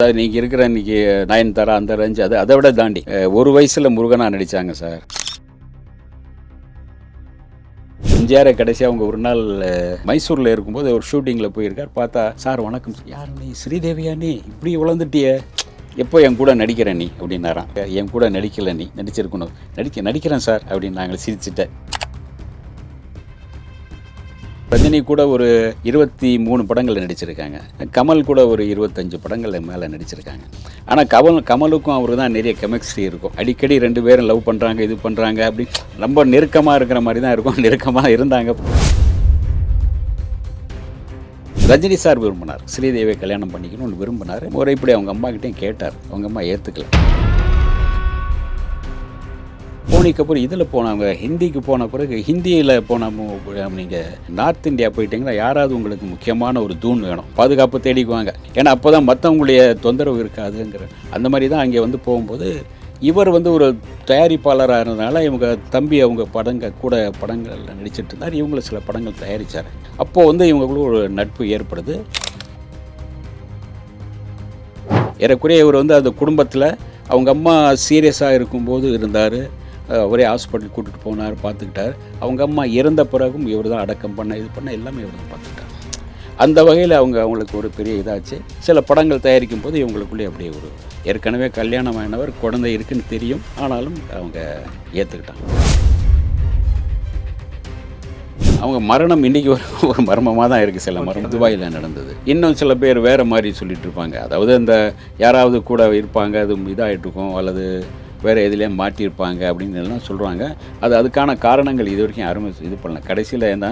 அதாவது நீங்கள் இருக்கிற இன்னைக்கு நயன்தாரா அந்த ரேஞ்சு அது அதை விட தாண்டி ஒரு வயசில் முருகனா நடித்தாங்க சார். எம்ஜிஆரை கடைசி அவங்க ஒரு நாள் மைசூரில் இருக்கும்போது ஒரு ஷூட்டிங்கில் போயிருக்கார். பார்த்தா சார் வணக்கம் யார் நீ? ஸ்ரீதேவியா நீ? இப்படி வளர்ந்துட்டிய எப்போ என் கூட நடிக்கிற நீ? அப்படின்னாரான் என் கூட நடிக்கல நீ நடிச்சிருக்கணும். நடிக்க நடிக்கிறேன் சார் அப்படின்னு நாங்கள் சிரிச்சிட்டேன். ரஜினி கூட ஒரு இருபத்தி மூணு படங்கள் நடிச்சிருக்காங்க. கமல் கூட ஒரு இருபத்தஞ்சு படங்கள் மேலே நடிச்சிருக்காங்க. ஆனால் கமல் கமலுக்கும் அவரு தான் நிறைய கெமிஸ்ட்ரி இருக்கும். அடிக்கடி ரெண்டு பேரும் லவ் பண்ணுறாங்க இது பண்ணுறாங்க அப்படி ரொம்ப நெருக்கமாக இருக்கிற மாதிரி தான் இருக்கும். நெருக்கமாக இருந்தாங்க. ரஜினி சார் விரும்பினார். ஸ்ரீதேவியை கல்யாணம் பண்ணிக்கணும்னு விரும்பினார். ஒரு இப்படி அவங்க அம்மா கிட்டேயும் கேட்டார். அவங்க அம்மா ஏற்றுக்கல போனிக்கு அப்புறம் இதில் போனாங்க. ஹிந்திக்கு போன பிறகு ஹிந்தியில் போன நீங்கள் நார்த் இந்தியா போயிட்டீங்கன்னா யாராவது உங்களுக்கு முக்கியமான ஒரு தூண் வேணும். பாதுகாப்பு தேடிக்குவாங்க. ஏன்னா அப்போ தான் மற்றவங்களுடைய தொந்தரவு இருக்காதுங்கிற அந்த மாதிரி தான் அங்கே வந்து போகும்போது இவர் வந்து ஒரு தயாரிப்பாளராக இருந்ததுனால இவங்க தம்பி அவங்க படங்கள் கூட படங்களில் நடிச்சிட்டு இருந்தார். இவங்களும் சில படங்கள் தயாரித்தார் அப்போது வந்து இவங்களுக்குள்ள ஒரு நட்பு ஏற்படுது. ஏறக்குறைய இவர் வந்து அந்த குடும்பத்தில் அவங்க அம்மா சீரியஸாக இருக்கும்போது இருந்தார். ஒரே ஹாஸ்பிட்டல் கூட்டிகிட்டு போனார் பார்த்துக்கிட்டார். அவங்க அம்மா இறந்த பிறகும் இவர் தான் அடக்கம் பண்ண இது பண்ண எல்லாமே இவர் தான் பார்த்துக்கிட்டார் அந்த வகையில் அவங்க அவங்களுக்கு ஒரு பெரிய இதாச்சு. சில படங்கள் தயாரிக்கும் போது இவங்களுக்குள்ளே அப்படியே ஒரு ஏற்கனவே கல்யாணம் ஆனவர் குழந்தை இருக்குன்னு தெரியும். ஆனாலும் அவங்க ஏற்றுக்கிட்டாங்க அவங்க மரணம் இன்னைக்கு ஒரு ஒரு மர்மமாக தான் இருக்குது சில மரணம் துபாயில் நடந்தது. இன்னும் சில பேர் வேறு மாதிரி சொல்லிட்டு இருப்பாங்க. அதாவது அந்த யாராவது கூட இருப்பாங்க அது இதாகிட்டு இருக்கும். அல்லது வேறு எதுலேயே மாட்டியிருப்பாங்க அப்படின்னு எல்லாம் சொல்கிறாங்க அது அதுக்கான காரணங்கள் இது வரைக்கும் யாருமே இது பண்ணல. கடைசியில் என்ன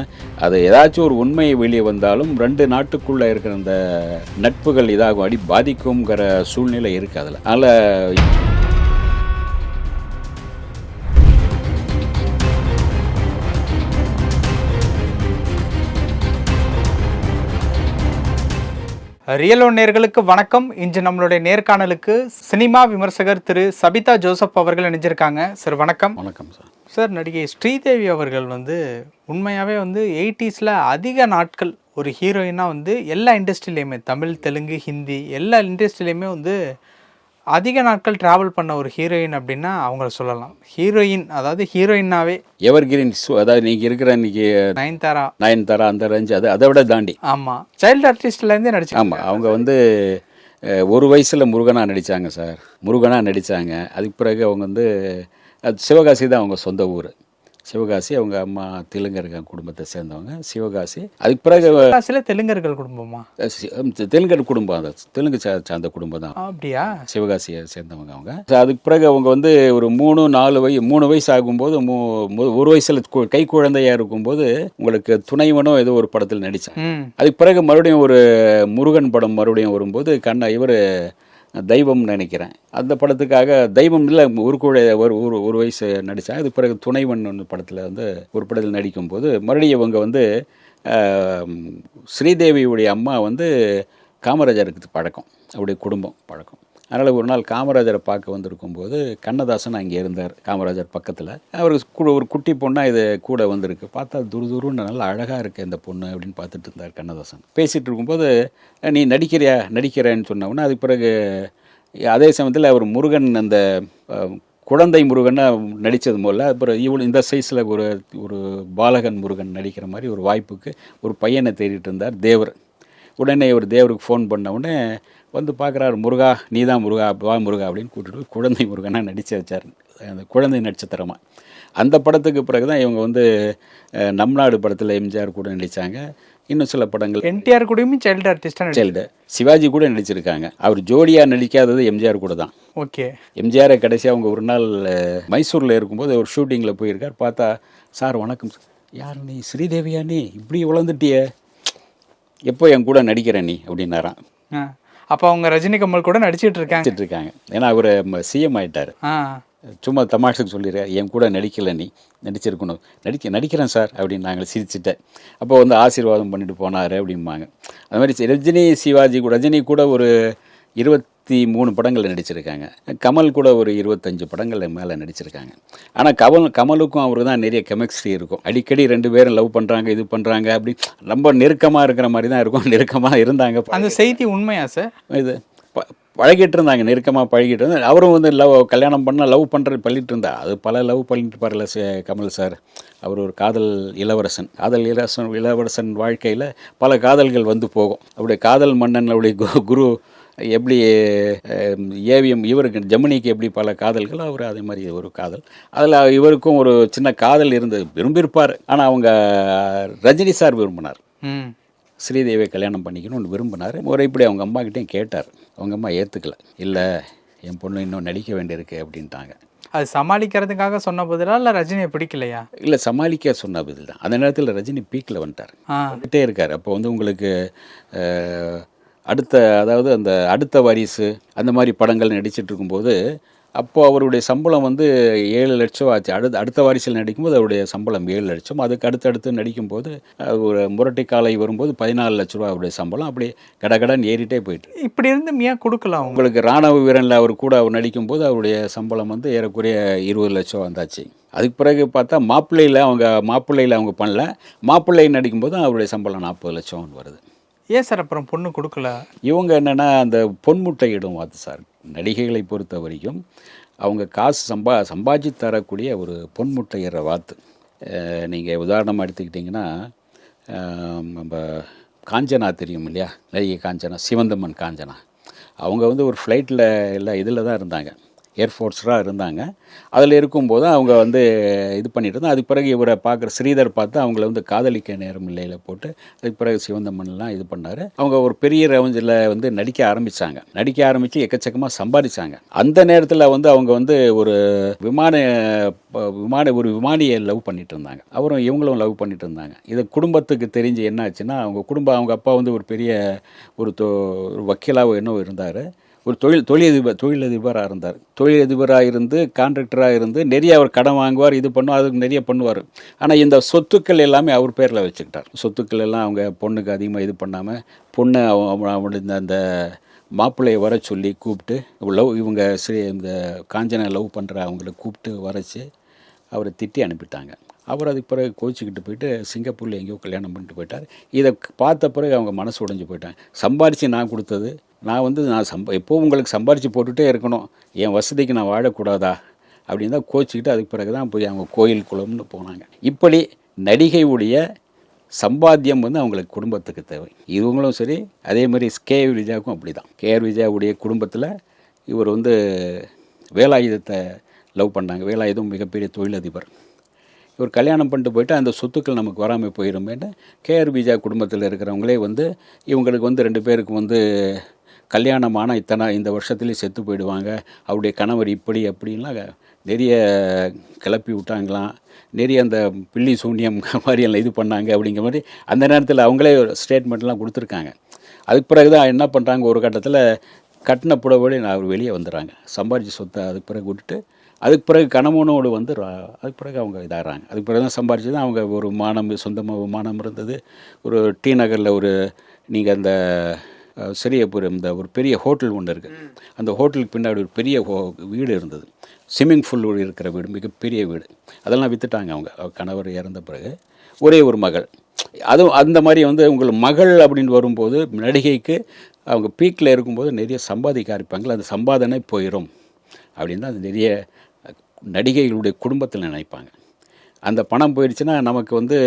அது ஏதாச்சும் ஒரு உண்மை வெளியே வந்தாலும் ரெண்டு நாட்டுக்குள்ளே இருக்கிற அந்த நட்புகள் இதாகும். அடி பாதிக்குங்கிற சூழ்நிலை இருக்குது அதில். அதனால் ரியலோ நேர்களுக்கு வணக்கம். இன்று நம்மளுடைய நேர்காணலுக்கு சினிமா விமர்சகர் திரு சபிதா ஜோசப் அவர்கள் இணைஞ்சிருக்காங்க. சார் வணக்கம். வணக்கம் சார். சார் நடிகை ஸ்ரீதேவி அவர்கள் வந்து உண்மையாகவே வந்து எயிட்டிஸில் அதிக நாட்கள் ஒரு ஹீரோயினாக வந்து எல்லா இண்டஸ்ட்ரியிலையுமே தமிழ் தெலுங்கு ஹிந்தி எல்லா இண்டஸ்ட்ரியிலையுமே வந்து அதிக நாட்கள் ட்ராவல் பண்ண ஒரு ஹீரோயின் அப்படின்னா அவங்கள சொல்லலாம். ஹீரோயின் அதாவது ஹீரோயினாவே எவர் கிரீன் அதாவது நீங்கள் இருக்கிற இன்னைக்கு நயன்தாரா. நயன் தரா அந்த ரேஞ்சு அது அதை விட தாண்டி. ஆமாம் சைல்டு ஆர்டிஸ்ட்லேருந்தே நடிச்சு ஆமாம் அவங்க வந்து ஒரு வயசில் முருகனாக நடித்தாங்க சார். முருகனாக நடித்தாங்க அதுக்கு பிறகு அவங்க வந்து அது சிவகாசி தான் அவங்க சொந்த ஊர். சிவகாசி அவங்க அம்மா தெலுங்கருங்க குடும்பத்தை சேர்ந்தவங்க. சிவகாசி அதுக்கு பிறகு சில தெலுங்கர்கள் குடும்பமா? தெலுங்கர் குடும்பம் அது. தெலுங்கு சார்ந்த குடும்பம் தான். அப்படியா? சிவகாசியை சேர்ந்தவங்க அவங்க. அதுக்கு பிறகு அவங்க வந்து ஒரு மூணு நாலு வயசு மூணு வயசு ஆகும்போது ஒரு வயசில் கை குழந்தையாக இருக்கும்போது உங்களுக்கு துணைவனோ ஏதோ ஒரு படத்தில் நடித்தாங்க ம். அதுக்கு பிறகு மறுபடியும் ஒரு முருகன் படம் மறுபடியும் வரும்போது கண்ணா இவர் தெய்வம் நினைக்கிறேன். அந்த படத்துக்காக தெய்வம் இல்லை ஒரு கூட ஒரு ஒரு ஒரு வயசு நடித்தேன் அதுக்கு பிறகு துணைவன் ஒன்று படத்தில் வந்து ஒரு படத்தில் நடிக்கும்போது மறுபடியும் இவங்க வந்து ஸ்ரீதேவியுடைய அம்மா வந்து காமராஜருக்கு பழக்கம் அவருடைய குடும்பம் பழக்கம். அதனால் ஒரு நாள் காமராஜரை பார்க்க வந்திருக்கும்போது கண்ணதாசன் அங்கே இருந்தார் காமராஜர் பக்கத்தில். அவருக்கு கூட ஒரு குட்டி பொண்ணாக இது கூட வந்திருக்கு. பார்த்தா துரு துருன்னு நல்லா அழகாக இருக்குது இந்த பொண்ணு அப்படின்னு பார்த்துட்டு இருந்தார் கண்ணதாசன். பேசிகிட்டு இருக்கும்போது நீ நடிக்கிறியா? நடிக்கிறேன்னு சொன்னவுடனே அதுக்கு பிறகு அதே சமயத்தில் அவர் முருகன் அந்த குழந்தை முருகனை நடித்தது போல் அப்புறம் இவ்வளோ இந்த சைஸில் ஒரு ஒரு பாலகன் முருகன் நடிக்கிற மாதிரி ஒரு வாய்ப்புக்கு ஒரு பையனை தேடிட்டு இருந்தார் தேவர். உடனே இவர் தேவருக்கு ஃபோன் பண்ண உடனே வந்து பார்க்குறாரு முருகா நீ தான் முருகா வா முருகா அப்படின்னு கூட்டிட்டு குழந்தை முருகனாக நடிச்சு வச்சார். அந்த குழந்தை நட்சத்திரமாக அந்த படத்துக்கு பிறகு தான் இவங்க வந்து நம் நாடு படத்தில் எம்ஜிஆர் கூட நடித்தாங்க இன்னும் சில படங்கள். என்டிஆர் கூடயுமே சைல்டு ஆர்டிஸ்டாக சைல்டு சிவாஜி கூட நடிச்சிருக்காங்க. அவர் ஜோடியாக நடிக்காதது எம்ஜிஆர் கூட தான். ஓகே. எம்ஜிஆரை கடைசி அவங்க ஒரு நாள் மைசூரில் இருக்கும்போது ஒரு ஷூட்டிங்கில் போயிருக்கார். பார்த்தா சார் வணக்கம் சார். யார் நீ? ஸ்ரீதேவியா நீ? இப்படி வளர்ந்துட்டிய எப்போ என் கூட நடிக்கிற நீ? அப்படின்னாராம். அப்போ அவங்க ரஜினி கமல் கூட நடிச்சிட்டு இருக்காங்க. நடிச்சிட்டு இருக்காங்க. ஏன்னா அவர் சிஎம் ஆயிட்டார். சும்மா தமாஷுக்கு சொல்லிடுறேன். என் கூட நடிக்கல நீ. நடிச்சிருக்கணும். நடிக்க நடிக்கிறேன் சார் அப்படின்னு நாங்கள் சிரிச்சிட்டேன். அப்போ வந்து ஆசீர்வாதம் பண்ணிட்டு போனார் அப்படிம்பாங்க. அது மாதிரி ரஜினி சிவாஜி கூட ரஜினி கூட ஒரு இருபத்தி மூணு படங்கள் நடிச்சிருக்காங்க. கமல் கூட ஒரு இருபத்தஞ்சு படங்கள் மேலே நடிச்சிருக்காங்க. ஆனால் கமல் கமலுக்கும் அவருக்கு தான் நிறைய கெமிஸ்ட்ரி இருக்கும். அடிக்கடி ரெண்டு பேரும் லவ் பண்ணுறாங்க இது பண்ணுறாங்க அப்படி ரொம்ப நெருக்கமாக இருக்கிற மாதிரி தான் இருக்கும். நெருக்கமாக இருந்தாங்க அந்த செய்தி உண்மையா சார் இது ப பழகிட்டு இருந்தாங்க நெருக்கமாக பழகிட்டு இருந்தாங்க. அவரும் வந்து லவ் கல்யாணம் பண்ண லவ் பண்ணுறது பண்ணிட்டு இருந்தா. அது பல லவ் பண்ணிட்டு பாருல கமல் சார் அவர் ஒரு காதல் இளவரசன். காதல் இளவரசன் இளவரசன் வாழ்க்கையில் பல காதல்கள் வந்து போகும். அவருடைய காதல் மன்னன் அவருடைய கு- குரு எப்படி ஏவிஎம் இவருக்கு ஜெமினிக்கு எப்படி பல காதல்கள் அவர் அதே மாதிரி ஒரு காதல். அதில் இவருக்கும் ஒரு சின்ன காதல் இருந்தது. விரும்பியிருப்பார். ஆனால் அவங்க ரஜினி சார் விரும்பினார். ஸ்ரீதேவியை கல்யாணம் பண்ணிக்கணும்னு விரும்பினார். முறைப்படி அவங்க அம்மா கிட்டேயும் கேட்டார். அவங்க அம்மா ஏற்றுக்கல இல்லை என் பொண்ணு இன்னும் நடிக்க வேண்டியிருக்கு அப்படின்ட்டாங்க. அது சமாளிக்கிறதுக்காக சொன்ன பதிலா இல்லை ரஜினியை பிடிக்கலையா? இல்லை சமாளிக்க சொன்ன பதில் தான். அந்த நேரத்தில் ரஜினி பீக்கில் வந்துட்டார். வந்துட்டே இருக்கார். அப்போ வந்து உங்களுக்கு அடுத்த அதாவது அந்த அடுத்த வாரிசு அந்த மாதிரி படங்கள் நடிச்சிட்டு இருக்கும்போது அப்போ அவருடைய சம்பளம் வந்து ஏழு லட்சம் ஆச்சு. அடுத்த அடுத்த வாரிசில் நடிக்கும்போது அவருடைய சம்பளம் ஏழு லட்சம். அதுக்கு அடுத்தடுத்து நடிக்கும்போது ஒரு முரட்டை காலை வரும்போது பதினாலு லட்ச ரூபா அவருடைய சம்பளம். அப்படி கடகடன் ஏறிட்டே போயிட்டு. இப்படி இருந்து ஏன் கொடுக்கலாம் உங்களுக்கு ராணுவ வீரனில் அவர் கூட அவர் நடிக்கும்போது அவருடைய சம்பளம் வந்து ஏறக்குறைய இருபது லட்சம் வந்தாச்சு. அதுக்கு பிறகு பார்த்தா மாப்பிள்ளையில் அவங்க மாப்பிள்ளையில் அவங்க பண்ணல. மாப்பிள்ளை நடிக்கும்போது அவருடைய சம்பளம் நாற்பது லட்சம் வருது. ஏன் சார் அப்புறம் பொண்ணு கொடுக்கல? இவங்க என்னென்னா அந்த பொன்முட்டையிடும் வாத்து சார். நடிகைகளை பொறுத்த வரைக்கும் அவங்க காசு சம்பா சம்பாதிச்சு தரக்கூடிய ஒரு பொன்முட்டையிடுற வாத்து. நீங்கள் உதாரணமாக எடுத்துக்கிட்டிங்கன்னா நம்ம காஞ்சனா தெரியும் இல்லையா? நடிகை காஞ்சனா சிவந்தம்மன் காஞ்சனா. அவங்க வந்து ஒரு ஃப்ளைட்டில் இல்லை இதில் தான் இருந்தாங்க. ஏர்ஃபோர்ஸராக இருந்தாங்க. அதில் இருக்கும்போது அவங்க வந்து இது பண்ணிட்டு அதுக்கு பிறகு இவரை பார்க்குற ஸ்ரீதர் பார்த்து அவங்கள வந்து காதலிக்க நேரம் இல்லையில போட்டு அதுக்கு பிறகு சிவந்தம்மன்லாம் இது பண்ணார். அவங்க ஒரு பெரிய ரவுஞ்சில் வந்து நடிக்க ஆரம்பித்தாங்க நடிக்க ஆரம்பித்து எக்கச்சக்கமாக சம்பாதிச்சாங்க. அந்த நேரத்தில் வந்து அவங்க வந்து ஒரு விமான ப- விமான ஒரு விமானியை லவ் பண்ணிட்டு இருந்தாங்க. அவரும் இவங்களும் லவ் பண்ணிட்டு இருந்தாங்க. இது குடும்பத்துக்கு தெரிஞ்சு என்ன ஆச்சுன்னா அவங்க குடும்பம் அவங்க அப்பா வந்து ஒரு பெரிய ஒரு தொ ஒரு வக்கீலாக என்ன இருந்தார். ஒரு தொழில் தொழிலதிபர் தொழிலதிபராக இருந்தார். தொழிலதிபராக இருந்து கான்ட்ராக்டராக இருந்து நிறைய அவர் கடன் வாங்குவார் இது பண்ணுவார் அதுக்கு நிறைய பண்ணுவார். ஆனால் இந்த சொத்துக்கள் எல்லாமே அவர் பேரில் வச்சுக்கிட்டார். சொத்துக்கள் எல்லாம் அவங்க பொண்ணுக்கு அதிகமாக இது பண்ணாமல் பொண்ணை அவ- அவ- அவனுடைய இந்த- அந்த மாப்பிள்ளையை வர சொல்லி கூப்பிட்டு லவ் இவங்க ஸ்ரீ இந்த காஞ்சனை லவ் பண்ணுற அவங்கள கூப்பிட்டு வரைச்சி அவரை திட்டி அனுப்பிட்டாங்க. அவர் அதுக்கு பிறகு கோச்சிக்கிட்டு போயிட்டு சிங்கப்பூரில் எங்கேயோ கல்யாணம் பண்ணிட்டு போயிட்டார். இதை பார்த்த பிறகு அவங்க மனசு உடைஞ்சு போயிட்டாங்க. சம்பாரித்து நான் கொடுத்தது. நான் வந்து நான் சம்ப எப்போ உங்களுக்கு சம்பாரித்து போட்டுகிட்டே இருக்கணும். என் வசதிக்கு நான் வாழக்கூடாதா? அப்படின்னு தான் கோச்சிக்கிட்டு அதுக்கு பிறகு தான் போய் அவங்க கோயில் குளம்னு போனாங்க. இப்படி நடிகையுடைய சம்பாத்தியம் வந்து அவங்களுக்கு குடும்பத்துக்கு தேவை. இவங்களும் சரி அதே மாதிரி கே விஜயாவுக்கும் அப்படி தான் கேஆர் விஜயாவுடைய குடும்பத்தில் இவர் வந்து வேலாயுதத்தை லவ் பண்ணாங்க. வேலாயுதம் மிகப்பெரிய தொழிலதிபர். இவர் கல்யாணம் பண்ணிட்டு போயிட்டு அந்த சொத்துக்கள் நமக்கு வராமல் போயிருமேன்னு கேஆர் விஜயா குடும்பத்தில் இருக்கிறவங்களே வந்து இவங்களுக்கு வந்து ரெண்டு பேருக்கு வந்து கல்யாணமான இத்தனை இந்த வருஷத்துலேயே செத்து போயிடுவாங்க. அவருடைய கணவர் இப்படி அப்படின்லாம் நிறைய கிளப்பி விட்டாங்களாம். நிறைய அந்த பில்லி சூன்யம் மாதிரி எல்லாம் இது பண்ணாங்க அப்படிங்கிற மாதிரி அந்த நேரத்தில் அவங்களே ஸ்டேட்மெண்ட்லாம் கொடுத்துருக்காங்க. அதுக்கு பிறகு தான் என்ன பண்ணுறாங்க ஒரு கட்டத்தில் கட்டின புடவோடு அவர் வெளியே வந்துடுறாங்க. சம்பாரிச்சு சொத்தை அதுக்கு பிறகு விட்டுட்டு அதுக்கு பிறகு கணவனோடு வந்து அதுக்கு பிறகு அவங்க இதாகிறாங்க. அதுக்கு பிறகு தான் சம்பாரிச்சு தான் அவங்க ஒரு விமானம் சொந்தமாக விமானம் இருந்தது. ஒரு டி நகரில் ஒரு நீங்கள் அந்த அஹ், சிறியபுரம் இந்த ஒரு பெரிய ஹோட்டல் ஒன்று இருக்குது அந்த ஹோட்டலுக்கு பின்னாடி ஒரு பெரிய ஹோ வீடு இருந்தது. ஸ்விம்மிங் பூல் இருக்கிற வீடு மிகப்பெரிய வீடு. அதெல்லாம் விற்றுட்டாங்க அவங்க. கணவர் இறந்த பிறகு ஒரே ஒரு மகள். அதுவும் அந்த மாதிரி வந்து உங்களுக்கு மகள் அப்படின்னு வரும்போது நடிகைக்கு அவங்க பீக்கில் இருக்கும்போது நிறைய சம்பாதிக்க ஆரம்பிப்பாங்களே அந்த சம்பாதனை போயிடும் அப்படின்னு தான் அது நிறைய நடிகைகளுடைய குடும்பத்தில் நினைப்பாங்க. அந்த பணம் போயிடுச்சுன்னா நமக்கு வந்து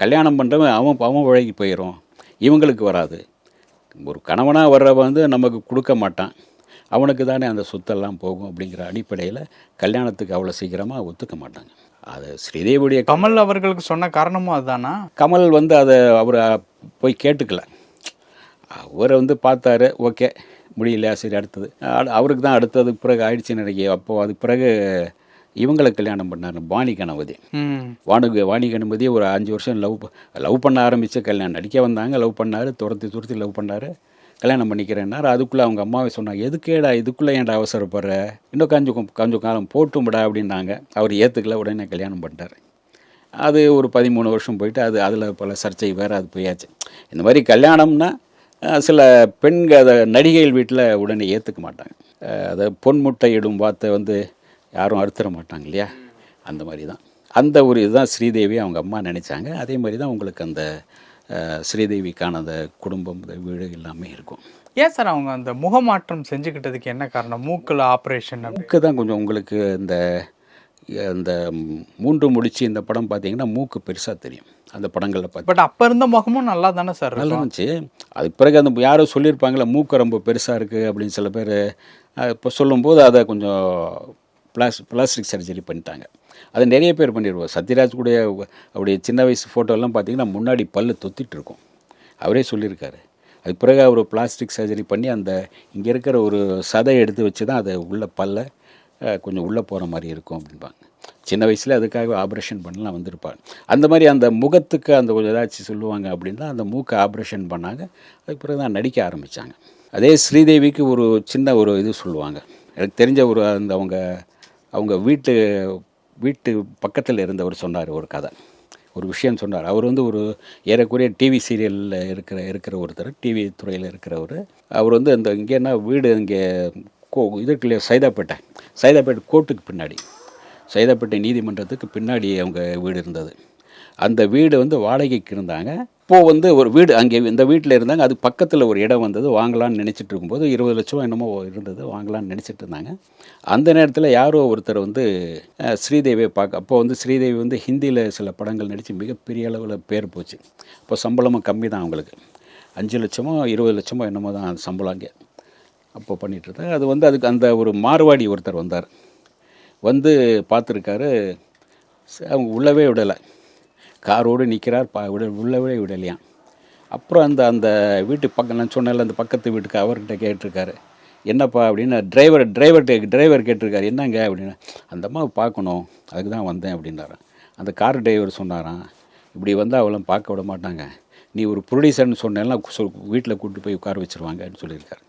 கல்யாணம் பண்ணுறவன் அவன் அவன் உழைக்கி போயிடும் இவங்களுக்கு வராது. ஒரு கணவனாக வர்றவன் வந்து நமக்கு கொடுக்க மாட்டான். அவனுக்கு தானே அந்த சொத்தெல்லாம் போகும் அப்படிங்கிற அடிப்படையில் கல்யாணத்துக்கு அவ்வளோ சீக்கிரமாக ஒத்துக்க மாட்டாங்க. அது ஸ்ரீதேவியுடைய கமல் அவர்களுக்கு சொன்ன காரணமும் அதுதானா? கமல் வந்து அதை அவரை போய் கேட்டுக்கல. அவரை வந்து பார்த்தாரு ஓகே. முடியல சரி அடுத்தது. அவருக்கு தான் அடுத்ததுக்கு பிறகு ஆயிடுச்சு நினைக்க அப்போது அதுக்கு பிறகு இவங்களை கல்யாணம் பண்ணார் வாணி கணபதி. வானுக்கு வாணி கணபதி ஒரு அஞ்சு வருஷம் லவ் லவ் பண்ண ஆரம்பித்து கல்யாணம். நடிக்க வந்தாங்க லவ் பண்ணார் துரத்தி துரத்தி லவ் பண்ணார். கல்யாணம் பண்ணிக்கிறேன்னார். அதுக்குள்ளே அவங்க அம்மாவை சொன்னாங்க எதுக்கேடா இதுக்குள்ளே ஏன்டா அவசரப்படுற? இன்னும் கொஞ்சம் கொஞ்சம் காலம் போட்டும்டா அப்படின்னாங்க. அவர் ஏற்றுக்கல உடனே கல்யாணம் பண்ணிட்டார். அது ஒரு பதிமூணு வருஷம் போயிட்டு அது அதில் பல சர்ச்சை வேறு அது போயாச்சு. இந்த மாதிரி கல்யாணம்னா சில பெண்கள் அதை நடிகைகள் வீட்டில் உடனே ஏற்றுக்க மாட்டாங்க. அதை பொன்முட்டை இடும் வார்த்தை வந்து யாரும் அறுத்துற மாட்டாங்க இல்லையா? அந்த மாதிரி தான். அந்த ஒரு இதுதான் ஸ்ரீதேவி அவங்க அம்மா நினச்சாங்க. அதே மாதிரி தான் உங்களுக்கு அந்த ஸ்ரீதேவிக்கான அந்த குடும்பம் வீடு எல்லாமே இருக்கும். ஏன் சார் அவங்க அந்த முகமாற்றம் செஞ்சுக்கிட்டதுக்கு என்ன காரணம்? மூக்கில் ஆப்ரேஷன் மூக்கு தான் கொஞ்சம் உங்களுக்கு இந்த இந்த மூன்று முடிச்சு இந்த படம் பார்த்தீங்கன்னா மூக்கு பெருசாக தெரியும். அந்த படங்களில் பார்த்து பட் அப்போ இருந்த முகமும் நல்லா தானே சார் நல்லா இருந்துச்சு. அது பிறகு அந்த யாரோ சொல்லியிருப்பாங்களே மூக்கு ரொம்ப பெருசாக இருக்குது அப்படின்னு சில பேர் இப்போ சொல்லும்போது அதை கொஞ்சம் பிளாஸ் பிளாஸ்டிக் சர்ஜரி பண்ணிட்டாங்க. அது நிறைய பேர் பண்ணிடுவோம் சத்யராஜ் கூட அவருடைய சின்ன வயசு ஃபோட்டோலாம் பார்த்தீங்கன்னா முன்னாடி பல்லு தொத்திட்டு இருக்கும். அவரே சொல்லியிருக்காரு. அது பிறகு அவர் பிளாஸ்டிக் சர்ஜரி பண்ணி அந்த இங்கே இருக்கிற ஒரு சதை எடுத்து வச்சு தான் அதை உள்ள பல்ல கொஞ்சம் உள்ளே போகிற மாதிரி இருக்கும் அப்படின்பாங்க சின்ன வயசில் அதுக்காக ஆப்ரேஷன் பண்ணலாம் வந்திருப்பாங்க. அந்த மாதிரி அந்த முகத்துக்கு அந்த கொஞ்சம் ஏதாச்சும் சொல்லுவாங்க அப்படின்னா அந்த மூக்கை ஆப்ரேஷன் பண்ணாங்க. அதுக்கு பிறகு தான் நடிக்க ஆரம்பித்தாங்க அதே ஸ்ரீதேவிக்கு ஒரு சின்ன ஒரு இது சொல்லுவாங்க. எனக்கு தெரிஞ்ச ஒரு அந்த அவங்க அவங்க வீட்டு வீட்டு பக்கத்தில் இருந்தவர் சொன்னார் ஒரு கதை. ஒரு விஷயம் சொன்னார். அவர் வந்து ஒரு ஏறக்குறைய டிவி சீரியலில் இருக்கிற இருக்கிற ஒருத்தர் டிவி துறையில் இருக்கிறவர். அவர் வந்து அந்த இங்கேன்னா வீடு இங்கே கோ இதுக்கு சைதாப்பேட்டை. சைதாப்பேட்டை கோர்ட்டுக்கு பின்னாடி. சைதாப்பேட்டை நீதிமன்றத்துக்கு பின்னாடி அவங்க வீடு இருந்தது. அந்த வீடு வந்து வாடகைக்கு இருந்தாங்க. இப்போது வந்து ஒரு வீடு அங்கே இந்த வீட்டில் இருந்தாங்க. அது பக்கத்தில் ஒரு இடம் வந்தது. வாங்கலாம்னு நினச்சிட்டு இருக்கும்போது இருபது லட்சம் என்னமோ இருந்தது. வாங்கலாம்னு நினச்சிட்டு இருந்தாங்க. அந்த நேரத்தில் யாரோ ஒருத்தர் வந்து ஸ்ரீதேவியை பார்க்க அப்போ வந்து ஸ்ரீதேவி வந்து ஹிந்தியில் சில படங்கள் நடித்து மிகப்பெரிய அளவில் பேர் போச்சு. இப்போ சம்பளமும் கம்மி தான் அவங்களுக்கு. அஞ்சு லட்சமோ இருபது லட்சமோ என்னமோ தான் சம்பளம் அங்கே. அப்போ பண்ணிகிட்ருந்தாங்க அது வந்து அதுக்கு அந்த ஒரு மார்வாடி ஒருத்தர் வந்தார். வந்து பார்த்துருக்காரு. அவங்க உள்ளவே விடலை. காரோடு நிற்கிறார் பா விட உள்ளவே விடலையாம். அப்புறம் அந்த அந்த வீட்டு பக்கம் நான் சொன்னேன்ல அந்த பக்கத்து வீட்டுக்கு அவர்கிட்ட கேட்டிருக்காரு. என்னப்பா அப்படின்னு டிரைவர் டிரைவர் டிரைவர் கேட்டிருக்காரு. என்னங்க அப்படின்னு அந்த அம்மாவை பார்க்கணும். அதுக்கு தான் வந்தேன் அப்படின்னாராம் அந்த கார் டிரைவர் சொன்னாராம். இப்படி வந்து அவளும் பார்க்க விட மாட்டாங்க. நீ ஒரு ப்ரொடியூசர்னு சொன்னேன்னா வீட்டில் கூப்பிட்டு போய் உட்கார வச்சுருவாங்கன்னு சொல்லியிருக்காரு.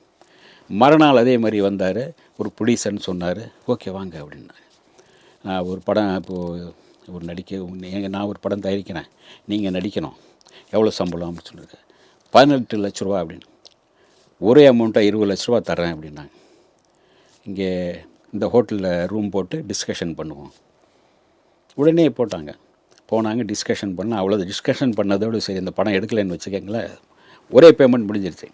மறுநாள் அதே மாதிரி வந்தார். ஒரு ப்ரொடியூசர்னு சொன்னார் ஓகே வாங்க அப்படின்னாரு. நான் ஒரு படம் இப்போது ஒரு நடிக்க எங்கள் நான் ஒரு படம் தயாரிக்கிறேன். நீங்கள் நடிக்கணும். எவ்வளோ சம்பளம் அப்படின்னு சொல்லியிருக்கேன் பதினெட்டு லட்ச ரூபா அப்படின்னு. ஒரே அமௌண்ட்டாக இருபது லட்ச ரூபா தரேன் அப்படின்னாங்க. இங்கே இந்த ஹோட்டலில் ரூம் போட்டு டிஸ்கஷன் பண்ணுவோம். உடனே போட்டாங்க. போனாங்க டிஸ்கஷன் பண்ண அவ்வளோ டிஸ்கஷன் பண்ணதோடு சரி இந்த படம் எடுக்கலைன்னு வச்சுக்கோங்களேன். ஒரே பேமெண்ட் முடிஞ்சிருச்சு.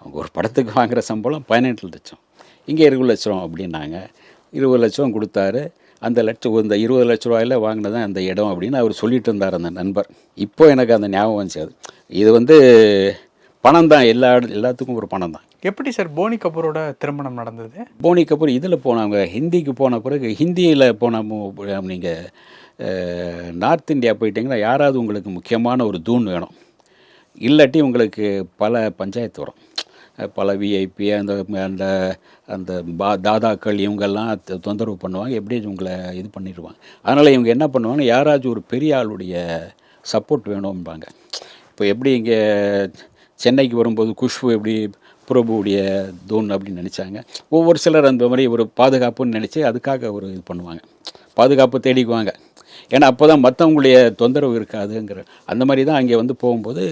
அவங்க ஒரு படத்துக்கு வாங்குற சம்பளம் பதினெட்டு லட்சம். இங்கே இருபது லட்சம் அப்படின்னாங்க. இருபது லட்சம் கொடுத்தாரு. அந்த லட்சம் இந்த இருபது லட்ச ரூபாயில் வாங்கினதான் அந்த இடம் அப்படின்னு அவர் சொல்லிட்டு இருந்தார் அந்த நண்பர். இப்போ எனக்கு அந்த ஞாபகம் வந்துச்சு. அது இது வந்து பணம் தான். எல்லா எல்லாத்துக்கும் ஒரு பணம் தான். எப்படி சார் போனி கபூரோட திருமணம் நடந்தது? போனி கபூர் இதில் போனவங்க ஹிந்திக்கு போன பிறகு ஹிந்தியில் போன நீங்கள் நார்த் இந்தியா போயிட்டீங்கன்னா யாராவது உங்களுக்கு முக்கியமான ஒரு தூண் வேணும். இல்லாட்டி உங்களுக்கு பல பஞ்சாயத்து வரும். பல விஐபி அந்த அந்த அந்த பா தாதாக்கள் இவங்கெல்லாம் தொந்தரவு பண்ணுவாங்க. எப்படி உங்களை இது பண்ணிடுவாங்க? அதனால் இவங்க என்ன பண்ணுவாங்க யாராச்சும் ஒரு பெரிய ஆளுடைய சப்போர்ட் வேணும்பாங்க. இப்போ எப்படி இங்கே சென்னைக்கு வரும்போது குஷ்பு எப்படி பிரபுவுடைய தூண் அப்படின்னு நினச்சாங்க. ஒவ்வொரு சிலர் அந்த மாதிரி ஒரு பாதுகாப்புன்னு நினச்சி அதுக்காக ஒரு இது பண்ணுவாங்க. பாதுகாப்பு தேடிக்குவாங்க. ஏன்னா அப்போ தான் மற்றவங்களுடைய தொந்தரவு இருக்காதுங்கிற அந்த மாதிரி தான் அங்கே வந்து போகும்போது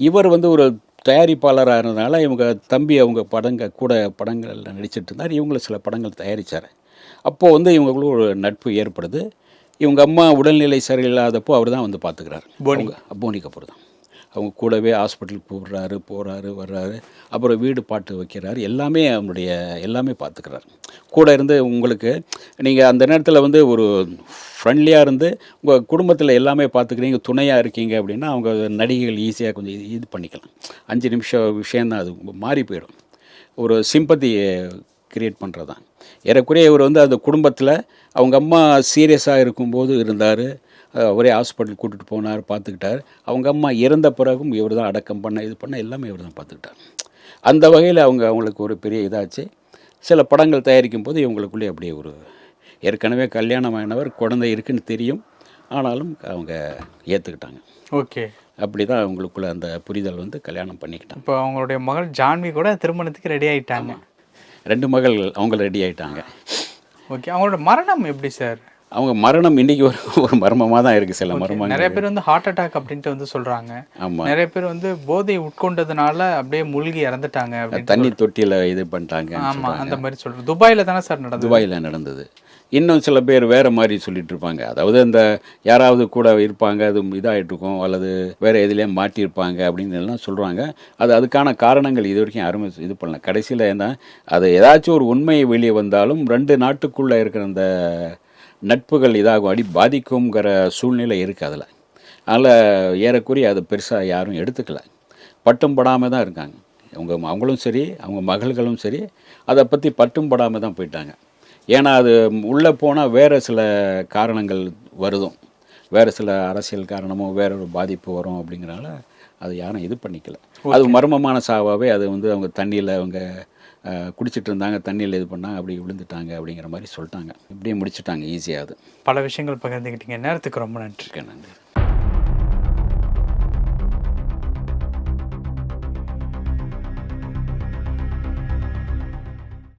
இவர் வந்து ஒரு தயாரிப்பாளராக இருந்தனால இவங்க தம்பி அவங்க படங்க கூட படங்களில் நடிச்சிட்டு இருந்தார் இவங்களும் சில படங்கள் தயாரித்தார் அப்போது வந்து இவங்களுக்குள்ள ஒரு நட்பு ஏற்படுது. இவங்க அம்மா உடல்நிலை சரியில்லாதப்போ அவர் தான் வந்து பார்த்துக்கிறாரு போனி. போனி கபூர் தான். அவங்க கூடவே ஹாஸ்பிட்டலுக்கு போடுறாரு போகிறாரு வர்றாரு. அப்புறம் வீடு பாட்டு வைக்கிறாரு. எல்லாமே அவனுடைய எல்லாமே பார்த்துக்கிறாரு. கூட இருந்து உங்களுக்கு நீங்கள் அந்த நேரத்தில் வந்து ஒரு ஃப்ரெண்ட்லியாக இருந்து உங்கள் குடும்பத்தில் எல்லாமே பார்த்துக்கிறீங்க துணையாக இருக்கீங்க அப்படின்னா அவங்க நடிகைகள் ஈஸியாக கொஞ்சம் இது- பண்ணிக்கலாம். அஞ்சு நிமிஷம் விஷயந்தான் அது மாறி போயிடும். ஒரு சிம்பத்தியை கிரியேட் பண்ணுறது தான் ஏறக்குறைய இவர் வந்து அந்த குடும்பத்தில் அவங்க அம்மா சீரியஸாக இருக்கும்போது இருந்தார். ஒரே ஹாஸ்பிட்டல் கூட்டிகிட்டு போனார் பார்த்துக்கிட்டார். அவங்க அம்மா இறந்த பிறகும் இவர் தான் அடக்கம் பண்ண இது பண்ண எல்லாமே இவர் தான் பார்த்துக்கிட்டார். அந்த வகையில் அவங்க அவங்களுக்கு ஒரு பெரிய இதாச்சு. சில படங்கள் தயாரிக்கும் போது இவங்களுக்குள்ளே அப்படியே ஒரு ஏற்கனவே கல்யாணமானவர் குழந்தை இருக்குன்னு தெரியும். ஆனாலும் அவங்க ஏற்றுக்கிட்டாங்க ஓகே. அப்படி தான் அவங்களுக்குள்ள அந்த புரிதல் வந்து கல்யாணம் பண்ணிக்கிட்டாங்க. இப்போ அவங்களுடைய மகள் ஜான்வி கூட திருமணத்துக்கு ரெடி ஆயிட்டாங்க. ரெண்டு மகள் அவங்க ரெடி ஆயிட்டாங்க. ஓகே. அவங்களோட மரணம் எப்படி சார் அவங்க மரணம் இன்னைக்கு ஒரு ஒரு மர்மமாக தான் இருக்குது சில மர்மங்கள். நிறைய பேர் வந்து ஹார்ட் அட்டாக் அப்படின்ட்டு வந்து சொல்றாங்க. ஆமாம் நிறைய பேர் வந்து போதை உட்கொண்டதுனால அப்படியே மூழ்கி இறந்துட்டாங்க தண்ணி தொட்டியில் இது பண்ணிட்டாங்க ஆமா அந்த மாதிரி சொல்றேன் துபாயில தானே சார் நடந்தது? துபாயில் நடந்தது. இன்னும் சில பேர் வேறு மாதிரி சொல்லிட்டு இருப்பாங்க. அதாவது அந்த யாராவது கூட இருப்பாங்க அது இதாகிட்டு இருக்கும் அல்லது வேறு எதுலேயும் மாட்டியிருப்பாங்க அப்படின்னு எல்லாம் சொல்கிறாங்க அது அதுக்கான காரணங்கள் இது வரைக்கும் யாருமே இது பண்ணல. கடைசியில் என்ன அது ஏதாச்சும் ஒரு உண்மை வெளியே வந்தாலும் ரெண்டு நாட்டுக்குள்ளே இருக்கிற அந்த நட்புகள் இதாகும். அடி பாதிக்குங்கிற சூழ்நிலை இருக்குது அதில். அதனால் ஏறக்குறைய அது பெருசாக யாரும் எடுத்துக்கல. பட்டும் படாமல் தான் இருக்காங்க. அவங்க அவங்களும் சரி அவங்க மகள்களும் சரி அதை பற்றி பட்டும் படாமல் தான் போயிட்டாங்க. ஏன்னா அது உள்ளே போனால் வேறு சில காரணங்கள் வருதும். வேறு சில அரசியல் காரணமோ வேற ஒரு பாதிப்பு வரும் அப்படிங்கிறனால அது யாரும் இது பண்ணிக்கல. அது மர்மமான சாவாவே அது வந்து அவங்க தண்ணியில் அவங்க குடிச்சிட்டு இருந்தாங்க தண்ணியில் இது பண்ணாங்க அப்படி விழுந்துட்டாங்க அப்படிங்கிற மாதிரி சொல்லிட்டாங்க. இப்படியே முடிச்சிட்டாங்க ஈஸியாக அது. பல விஷயங்கள் பகிர்ந்துக்கிட்டீங்க நேரத்துக்கு ரொம்ப நன்றி. ஓகே நன்றி.